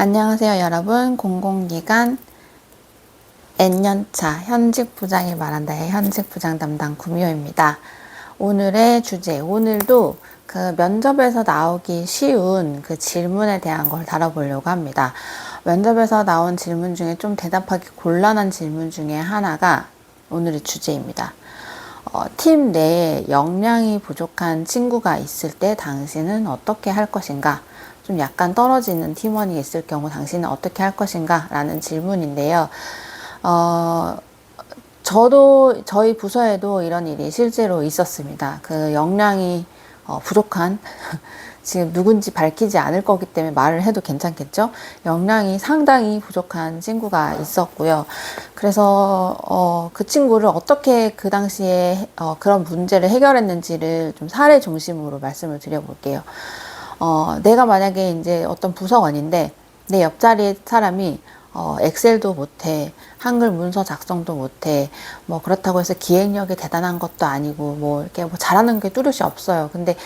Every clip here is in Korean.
안녕하세요, 여러분. 공공기관 N년차 현직 부장이 말한다의 현직 부장 담당 구미호입니다. 오늘의 주제, 오늘도 그 면접에서 나오기 쉬운 그 질문에 대한 걸 다뤄보려고 합니다. 면접에서 나온 질문 중에 좀 대답하기 곤란한 질문 중에 하나가 오늘의 주제입니다. 어, 팀 내에 역량이 부족한 친구가 있을 때 당신은 어떻게 할 것인가? 좀 약간 떨어지는 팀원이 있을 경우 당신은 어떻게 할 것인가? 라는 질문인데요. 어, 저도 저희 부서에도 이런 일이 실제로 있었습니다. 그 역량이 어, 부족한 지금 누군지 밝히지 않을 거기 때문에 말을 해도 괜찮겠죠? 역량이 상당히 부족한 친구가 있었고요. 그래서 어, 그 친구를 어떻게 그 당시에 어, 그런 문제를 해결했는지를 좀 사례 중심으로 말씀을 드려볼게요. 어, 내가 만약에 이제 어떤 부서원인데 내 옆자리 사람이 어, 엑셀도 못해, 한글 문서 작성도 못해, 뭐 그렇다고 해서 기획력이 대단한 것도 아니고, 뭐 이렇게 뭐 잘하는 게 뚜렷이 없어요. 근데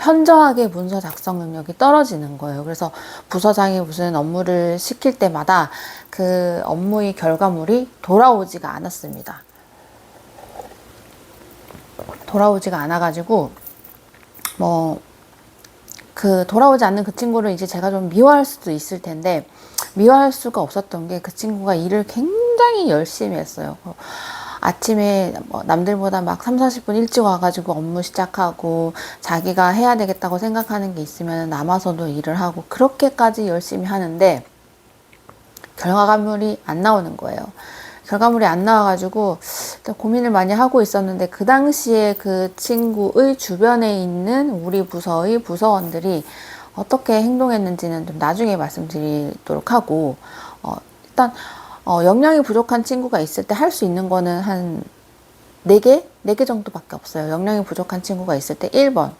현저하게 문서 작성 능력이 떨어지는 거예요. 그래서 부서장이 무슨 업무를 시킬 때마다 그 업무의 결과물이 돌아오지가 않았습니다. 돌아오지가 않아가지고, 뭐, 그 돌아오지 않는 그 친구를 이제 제가 좀 미워할 수도 있을 텐데, 미워할 수가 없었던 게 그 친구가 일을 굉장히 열심히 했어요. 어, 아침에 뭐 남들보다 막 3, 40분 일찍 와가지고 업무 시작하고 자기가 해야 되겠다고 생각하는 게 있으면 남아서도 일을 하고 그렇게까지 열심히 하는데 결과물이 안 나오는 거예요. 결과물이 안 나와가지고 고민을 많이 하고 있었는데 그 당시에 그 친구의 주변에 있는 우리 부서의 부서원들이 어떻게 행동했는지는 좀 나중에 말씀드리도록 하고 어, 일단 어, 역량이 부족한 친구가 있을 때 할 수 있는 거는 한 4개? 4개 정도밖에 없어요. 역량이 부족한 친구가 있을 때 1번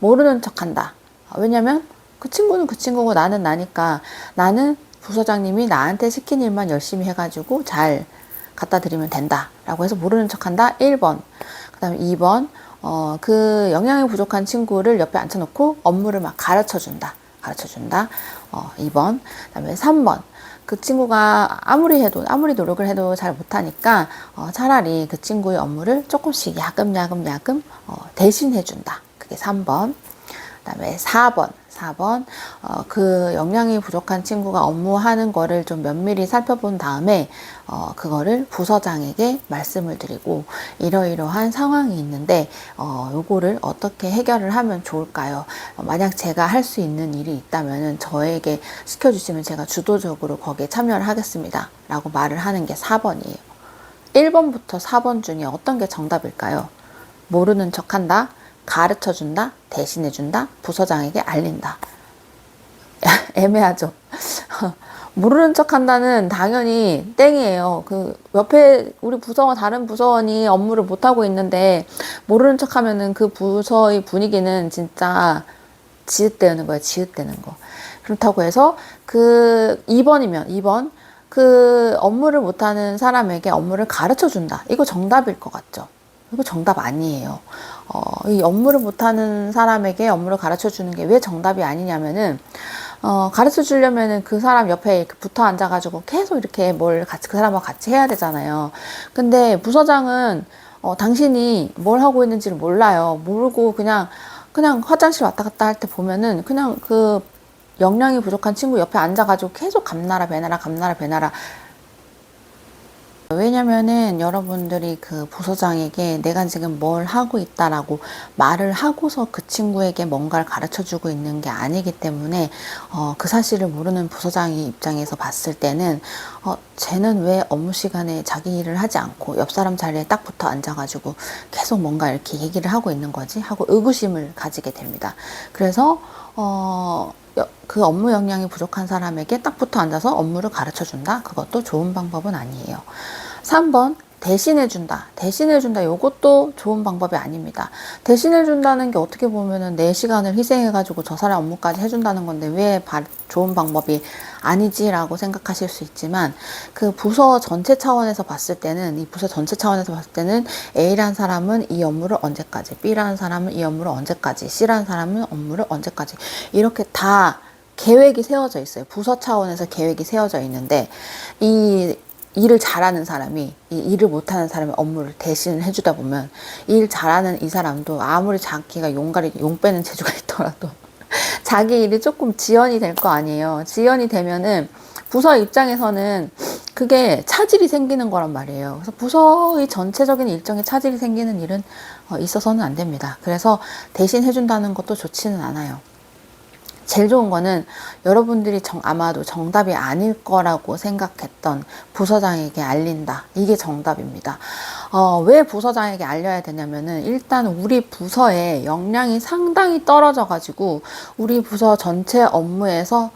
모르는 척 한다. 왜냐면 그 친구는 그 친구고 나는 나니까 나는 부서장님이 나한테 시킨 일만 열심히 해가지고 잘 갖다 드리면 된다. 라고 해서 모르는 척 한다. 1번. 그 다음에 2번. 어, 그 영양이 부족한 친구를 옆에 앉혀놓고 업무를 막 가르쳐 준다. 가르쳐 준다. 어, 2번. 그 다음에 3번. 그 친구가 아무리 해도, 아무리 노력을 해도 잘 못하니까, 어, 차라리 그 친구의 업무를 조금씩 야금야금 야금, 어, 대신해 준다. 그게 3번. 그 다음에 4번. 4번, 어, 그 역량이 부족한 친구가 업무하는 거를 좀 면밀히 살펴본 다음에, 어, 그거를 부서장에게 말씀을 드리고, 이러이러한 상황이 있는데, 어, 요거를 어떻게 해결을 하면 좋을까요? 어, 만약 제가 할 수 있는 일이 있다면은 저에게 시켜주시면 제가 주도적으로 거기에 참여를 하겠습니다. 라고 말을 하는 게 4번이에요. 1번부터 4번 중에 어떤 게 정답일까요? 모르는 척 한다? 가르쳐 준다, 대신해 준다, 부서장에게 알린다. 애매하죠. 모르는 척 한다는 당연히 땡이에요. 그 옆에 우리 부서와 다른 부서원이 업무를 못 하고 있는데 모르는 척 하면은 그 부서의 분위기는 진짜 지읒대는 거예요. 지읒대는 거. 그렇다고 해서 그 2번이면 2번 그 업무를 못 하는 사람에게 업무를 가르쳐 준다. 이거 정답일 것 같죠. 이거 정답 아니에요. 어, 이 업무를 못하는 사람에게 업무를 가르쳐 주는 게 왜 정답이 아니냐면은, 어, 가르쳐 주려면은 그 사람 옆에 이렇게 붙어 앉아가지고 계속 이렇게 뭘 같이, 그 사람하고 같이 해야 되잖아요. 근데 부서장은, 어, 당신이 뭘 하고 있는지를 몰라요. 모르고 그냥, 그냥 화장실 왔다 갔다 할 때 보면은 그냥 그 역량이 부족한 친구 옆에 앉아가지고 계속 감나라 배나라 감나라 배나라 왜냐면은 여러분들이 그 부서장에게 내가 지금 뭘 하고 있다라고 말을 하고서 그 친구에게 뭔가를 가르쳐 주고 있는 게 아니기 때문에 어, 그 사실을 모르는 부서장의 입장에서 봤을 때는 어, 쟤는 왜 업무 시간에 자기 일을 하지 않고 옆 사람 자리에 딱 붙어 앉아가지고 계속 뭔가 이렇게 얘기를 하고 있는 거지 하고 의구심을 가지게 됩니다. 그래서 어, 그 업무 역량이 부족한 사람에게 딱 붙어 앉아서 업무를 가르쳐 준다? 그것도 좋은 방법은 아니에요. 3번, 대신해 준다. 대신해 준다. 요것도 좋은 방법이 아닙니다. 대신해 준다는 게 어떻게 보면은 내 시간을 희생해 가지고 저 사람 업무까지 해 준다는 건데 왜 좋은 방법이 아니지라고 생각하실 수 있지만 그 부서 전체 차원에서 봤을 때는 이 부서 전체 차원에서 봤을 때는 A라는 사람은 이 업무를 언제까지, B라는 사람은 이 업무를 언제까지, C라는 사람은 업무를 언제까지 이렇게 다 계획이 세워져 있어요. 부서 차원에서 계획이 세워져 있는데 이 일을 잘하는 사람이 이 일을 못하는 사람의 업무를 대신 해주다 보면 일 잘하는 이 사람도 아무리 자기가 용가리 용 빼는 재주가 있더라도 자기 일이 조금 지연이 될 거 아니에요. 지연이 되면은 부서 입장에서는 그게 차질이 생기는 거란 말이에요. 그래서 부서의 전체적인 일정에 차질이 생기는 일은 어, 있어서는 안 됩니다. 그래서 대신 해준다는 것도 좋지는 않아요. 제일 좋은 거는 여러분들이 정, 아마도 정답이 아닐 거라고 생각했던 부서장에게 알린다. 이게 정답입니다. 어, 왜 부서장에게 알려야 되냐면은 일단 우리 부서의 역량이 상당히 떨어져가지고 우리 부서 전체 업무에서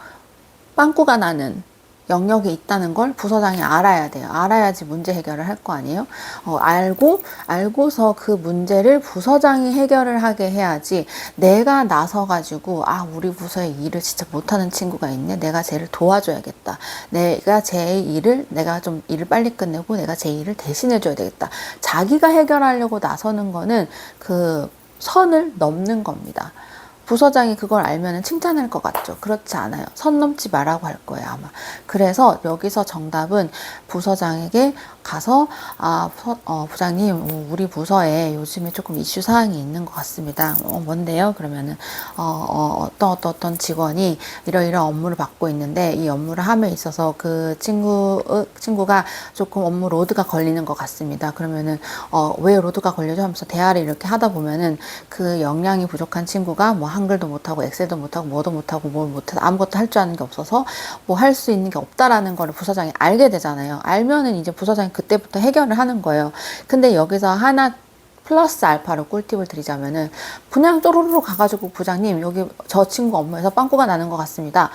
빵꾸가 나는 영역이 있다는 걸 부서장이 알아야 돼요. 알아야지 문제 해결을 할 거 아니에요. 어, 알고 알고서 그 문제를 부서장이 해결을 하게 해야지 내가 나서 가지고 아 우리 부서에 일을 진짜 못하는 친구가 있네. 내가 쟤를 도와줘야겠다. 내가 제 일을 내가 좀 일을 빨리 끝내고 내가 제 일을 대신해 줘야 되겠다. 자기가 해결하려고 나서는 거는 그 선을 넘는 겁니다. 부서장이 그걸 알면 칭찬할 것 같죠. 그렇지 않아요. 선 넘지 말라고 할 거예요, 아마. 그래서 여기서 정답은 부서장에게 가서, 아, 부, 어, 부장님, 어, 우리 부서에 요즘에 조금 이슈 사항이 있는 것 같습니다. 어, 뭔데요? 그러면은, 어, 어, 어떤, 어떤, 어떤 직원이 이러이러 업무를 받고 있는데, 이 업무를 함에 있어서 그 친구, 어, 친구가 조금 업무 로드가 걸리는 것 같습니다. 그러면은, 어, 왜 로드가 걸려져 하면서 대화를 이렇게 하다 보면은 그 역량이 부족한 친구가 뭐 한글도 못하고 엑셀도 못하고 뭐도 못하고 뭘 못해서 아무것도 할 줄 아는 게 없어서 뭐 할 수 있는 게 없다라는 거를 부서장이 알게 되잖아요. 알면은 이제 부서장이 그때부터 해결을 하는 거예요. 근데 여기서 하나 플러스 알파로 꿀팁을 드리자면은 그냥 쪼르르 가가지고 부장님 여기 저 친구 업무에서 빵꾸가 나는 것 같습니다.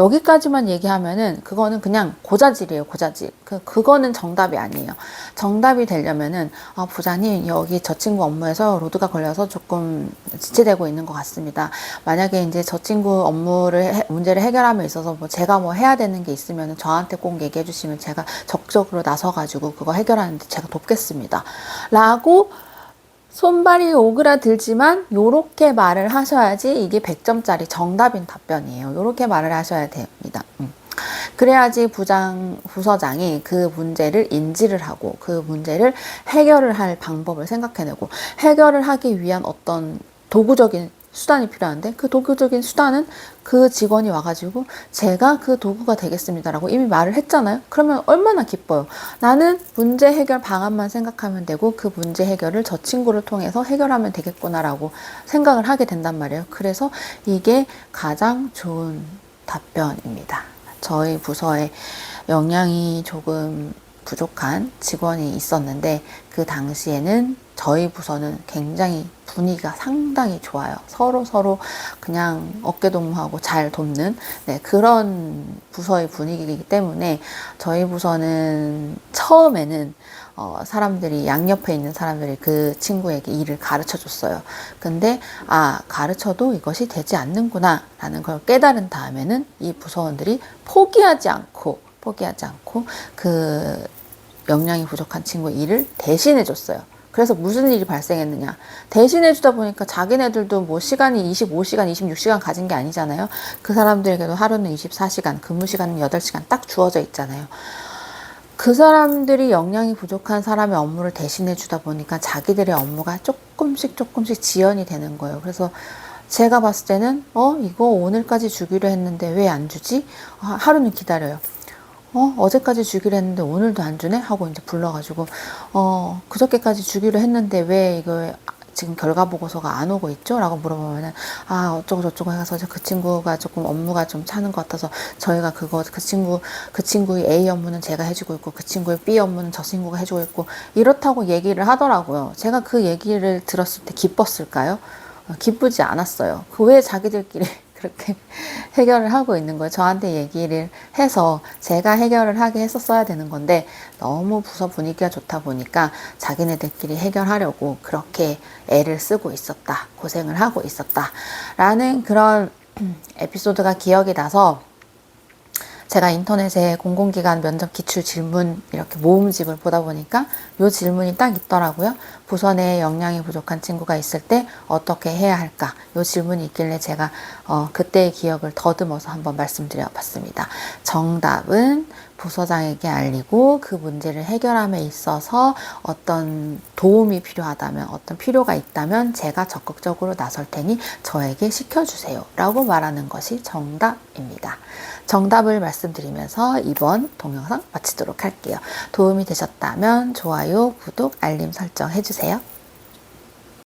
여기까지만 얘기하면은 그거는 그냥 고자질이에요, 고자질. 그 그거는 정답이 아니에요. 정답이 되려면은 아, 부장님 여기 저 친구 업무에서 로드가 걸려서 조금 지체되고 있는 것 같습니다. 만약에 이제 저 친구 업무를 해- 문제를 해결함에 있어서 뭐 제가 뭐 해야 되는 게 있으면은 저한테 꼭 얘기해 주시면 제가 적극적으로 나서 가지고 그거 해결하는데 제가 돕겠습니다. 라고 손발이 오그라들지만 요렇게 말을 하셔야지 이게 100점짜리 정답인 답변이에요. 요렇게 말을 하셔야 됩니다. 음. 그래야지 부장 부서장이 그 문제를 인지를 하고 그 문제를 해결을 할 방법을 생각해내고 해결을 하기 위한 어떤 도구적인 수단이 필요한데 그 도구적인 수단은 그 직원이 와가지고 제가 그 도구가 되겠습니다라고 이미 말을 했잖아요. 그러면 얼마나 기뻐요. 나는 문제 해결 방안만 생각하면 되고 그 문제 해결을 저 친구를 통해서 해결하면 되겠구나라고 생각을 하게 된단 말이에요. 그래서 이게 가장 좋은 답변입니다. 저희 부서에 역량이 조금 부족한 직원이 있었는데 그 당시에는 저희 부서는 굉장히 분위기가 상당히 좋아요. 서로 서로 그냥 어깨동무하고 잘 돕는 네, 그런 부서의 분위기이기 때문에 저희 부서는 처음에는 어, 사람들이 양옆에 있는 사람들이 그 친구에게 일을 가르쳐 줬어요. 근데 아 가르쳐도 이것이 되지 않는구나 라는 걸 깨달은 다음에는 이 부서원들이 포기하지 않고 포기하지 않고 그 역량이 부족한 친구 일을 대신해 줬어요. 그래서 무슨 일이 발생했느냐. 대신해 주다 보니까 자기네들도 뭐 시간이 25시간, 26시간 가진 게 아니잖아요. 그 사람들에게도 하루는 24시간, 근무 시간은 8시간 딱 주어져 있잖아요. 그 사람들이 역량이 부족한 사람의 업무를 대신해 주다 보니까 자기들의 업무가 조금씩 조금씩 지연이 되는 거예요. 그래서 제가 봤을 때는 어 이거 오늘까지 주기로 했는데 왜 안 주지? 아, 하루는 기다려요. 어 어제까지 주기로 했는데 오늘도 안 주네 하고 이제 불러가지고 어 그저께까지 주기로 했는데 왜 이거 지금 결과 보고서가 안 오고 있죠? 라고 물어보면은, 아, 어쩌고 저쩌고 해서 그 친구가 조금 업무가 좀 차는 것 같아서 저희가 그거, 그 친구, 그 친구의 A 업무는 제가 해주고 있고 그 친구의 B 업무는 저 친구가 해주고 있고 이렇다고 얘기를 하더라고요. 제가 그 얘기를 들었을 때 기뻤을까요? 어, 기쁘지 않았어요. 그 왜 자기들끼리 그렇게 해결을 하고 있는 거예요. 저한테 얘기를 해서 제가 해결을 하게 했었어야 되는 건데 너무 부서 분위기가 좋다 보니까 자기네들끼리 해결하려고 그렇게 애를 쓰고 있었다. 고생을 하고 있었다. 라는 그런 에피소드가 기억이 나서 제가 인터넷에 공공기관 면접 기출 질문 이렇게 모음집을 보다 보니까 요 질문이 딱 있더라고요. 부서 내에 역량이 부족한 친구가 있을 때 어떻게 해야 할까? 요 질문이 있길래 제가 어, 그때의 기억을 더듬어서 한번 말씀드려 봤습니다. 정답은 부서장에게 알리고 그 문제를 해결함에 있어서 어떤 도움이 필요하다면 어떤 필요가 있다면 제가 적극적으로 나설 테니 저에게 시켜주세요 라고 말하는 것이 정답입니다. 정답을 말씀드리면서 이번 동영상 마치도록 할게요. 도움이 되셨다면 좋아요, 구독, 알림 설정 해주세요.